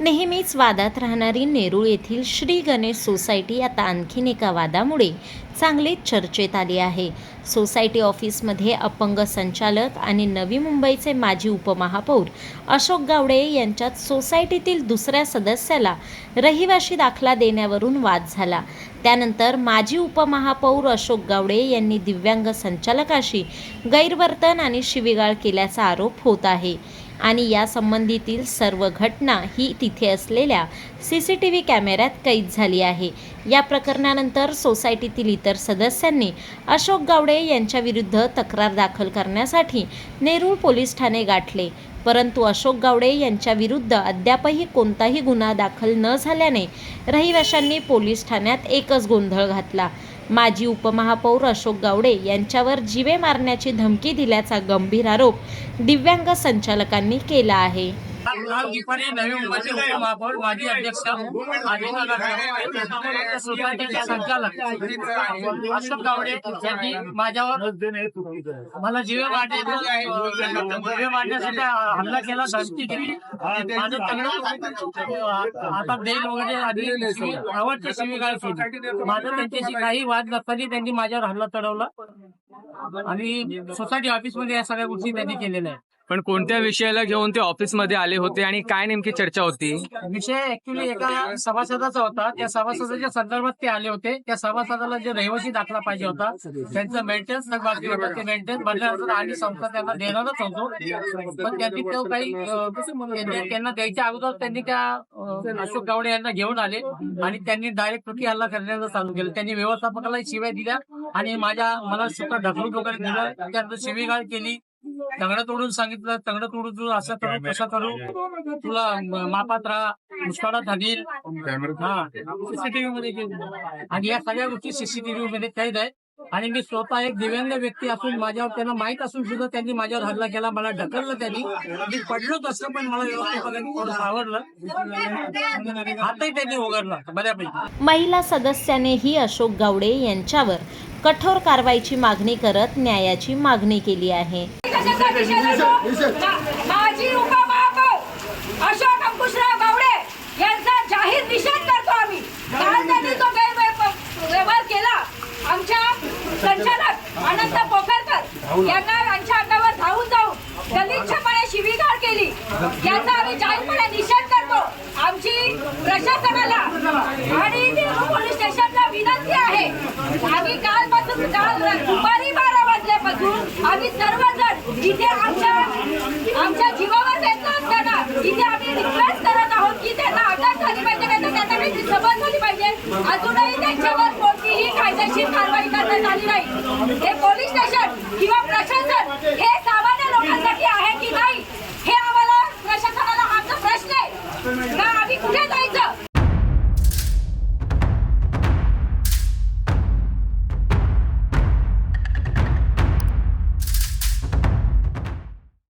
नेहमीच वादात राहणारी नेरूळ येथील श्री गणेश सोसायटी आता आणखीन एका वादामुळे चांगलीच चर्चेत आली आहे. सोसायटी ऑफिसमध्ये अपंग संचालक आणि नवी मुंबईचे माजी उपमहापौर अशोक गावडे यांच्यात सोसायटीतील दुसऱ्या सदस्याला रहिवाशी दाखला देण्यावरून वाद झाला. त्यानंतर माजी उपमहापौर अशोक गावडे यांनी दिव्यांग संचालकाशी गैरवर्तन आणि शिवीगाळ केल्याचा आरोप होत आहे. आणि या संबंधीतील सर्व घटना ही तिथे असलेल्या सी सी टी व्ही कॅमेऱ्यात कैद झाली आहे. या प्रकरणानंतर सोसायटीतील इतर सदस्यांनी अशोक गावडे यांच्याविरुद्ध तक्रार दाखल करण्यासाठी नेरूळ पोलीस ठाणे गाठले. परंतु अशोक गावडे यांच्याविरुद्ध अद्यापही कोणताही गुन्हा दाखल न झाल्याने रहिवाशांनी पोलीस ठाण्यात एकच गोंधळ घातला. माजी उपमहापौर अशोक गावडे यांच्यावर जीवे मारण्याची धमकी दिल्याचा गंभीर आरोप दिव्यांग संचालकांनी केला आहे. आज दुपारी नवी मुंबईचे उपमहापौर माजी अध्यक्ष सोसायटीचे संचालक अशोक गावडे यांनी माझ्यावर मला जीवे मारण्याचा जीवे मारण्यासाठी हल्ला केला. धमकी दिली. माझं तंगड आता देईल वगैरे आधी आवडते शिवीगाळ केली माझं त्यांच्याशी काही वाद नसताना त्यांनी माझ्यावर हल्ला चढवला. आणि सोसायटी ऑफिसमध्ये या सगळ्या गोष्टी त्यांनी केलेल्या आहेत. पण कोणत्या विषयाला घेऊन ते ऑफिसमध्ये आले होते आणि काय नेमकी चर्चा होती? विषय ऍक्च्युली एका सभासदाचा होता. त्या सभासदाच्या संदर्भात ते आले होते. त्या सभासदाला जे रहिवासी दाखला पाहिजे होता त्यांचं मेंटेनन्स बाकी होता. ते मेंटेनन्स भरल्यानंतर आणि संस्था त्यांना देणारच होतो. पण त्यांनी तो काही त्यांनी- द्यायच्या अगोदर त्यांनी त्या अशोक गावडे यांना घेऊन आले आणि त्यांनी डायरेक्ट प्रति हल्ला करण्याचं चालू केलं. त्यांनी व्यवस्थापकाला शिव्या दिल्या. आणि माझ्या मला स्वतः ढकलून वगैरे दिलं त्यानंतर शिवीगाळ केली. तंगड तोडून सांगितलं तंगड तोडून तू असं करू कसं करू. तुला मापात राहा मुस्काडात हानील हा. सीसीटीव्ही मध्ये. आणि या सगळ्या गोष्टी सीसीटीव्ही मध्ये कैद आहेत आणि मी स्वतः एक दिव्यांग व्यक्ती असून माझ्यावर त्यांना माहीत असून सुद्धा त्यांनी माझ्यावर हल्ला केला मला ढकललं त्यांनी. मी पडलो तसं पण मला व्यवस्थापकांनी थोडं आवडलं. त्यांनी उघडला बऱ्यापैकी. महिला सदस्यानेही अशोक गावडे यांच्यावर कठोर कारवाईची मागणी करत न्यायाची मागणी केली आहे. कशाचा विषय असो, मा- माजी उपमहापौर अशोक अंकुशराव गावडे यांचा जाहीर निषेध करतो आम्ही. काल त्यांनी तो गैरव्यवहार केला. आमच्या संचालक अनंत पोखरकर यांना यांच्या अंगावर धावून जाऊन गलिच्छपणे शिवीगाळ केली. याचा आम्ही जाहीरपणे निषेध करतो. आमची प्रशासनाला आणि पोलीस स्टेशनला विनंती आहे. आम्ही कालपासून काल दुपारी बारा वाजल्यापासून आम्ही सर्वजण इथे आमच्या आमच्या जीवावर बेतलो असताना इथे आम्ही रिक्वेस्ट करत आहोत की त्यांना अटक झाली पाहिजे त्यांना काहीतरी सबब झाली पाहिजे. अजूनही त्यांच्यावर कोणतीही कायदेशीर कारवाई झाली नाही. हे पोलीस स्टेशन किंवा प्रशासन हे सामान्य लोकांसाठी आहे की नाही? हे आम्हाला प्रशासनाला आमचा प्रश्न आहे. आम्ही कुठे